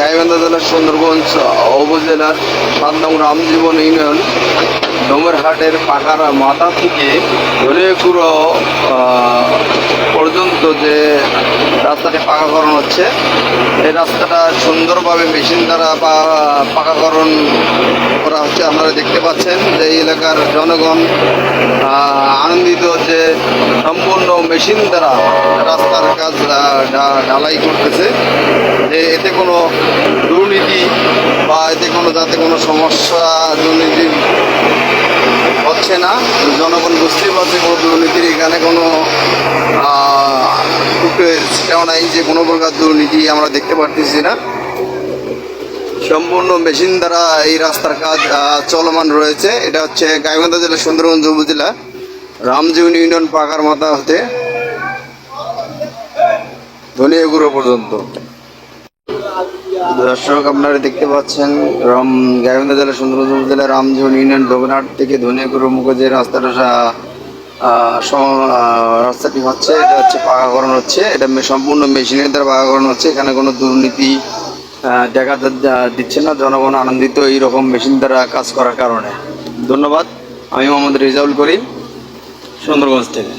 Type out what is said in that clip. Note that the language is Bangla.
গাইবান্ধা জেলার সুন্দরগঞ্জ উপজেলার সাত নং রামজীবন ইউনিয়ন ডোমরহাটের পাকার মাথা থেকে ধরেকুড়ো পর্যন্ত যে রাস্তাটি পাকাকরণ হচ্ছে, এই রাস্তাটা সুন্দরভাবে মেশিন দ্বারা পাকাকরণ করা হচ্ছে। আপনারা দেখতে পাচ্ছেন যে এই এলাকার জনগণ আনন্দিত যে সম্পূর্ণ মেশিন দ্বারা রাস্তার কাজ ঢালাই করতেছে। কোনো দুর্নীতি বা এতে কোনো, যাতে কোনো সমস্যা, দুর্নীতি হচ্ছে না, জনগণ বুঝতেই পারছে কোনো দুর্নীতির এখানে কোনো সেটাও নাই যে কোনো প্রকার দুর্নীতি আমরা দেখতে পারতেছি না। সম্পূর্ণ মেশিন দ্বারা এই রাস্তার কাজ চলমান রয়েছে। এটা হচ্ছে গাইবান্ধা জেলা সুন্দরগঞ্জ উপজেলা রামজীবন ইউনিয়ন পাকার মাথা হতে। ধনিয়াগুড়ো পর্যন্ত। দর্শক, আপনারা দেখতে পাচ্ছেন রাম, গাইবান্ধা জেলা সুন্দরগঞ্জ উপজেলা রামজীবন ইউনিয়ন ডোবনাট থেকে ধনিয়াগুড়ো মুখে যে রাস্তাটা রাস্তাটি হচ্ছে, এটা হচ্ছে পাকাকরণ হচ্ছে, এটা সম্পূর্ণ মেশিনের দ্বারা পাকাকরণ হচ্ছে, এখানে কোনো দুর্নীতি দেখা দিচ্ছে না, জনগণ আনন্দিত এইরকম মেশিন দ্বারা কাজ করার কারণে। ধন্যবাদ, আমি মোহাম্মদ রেজাউল করিম, সুন্দরগঞ্জ থেকে।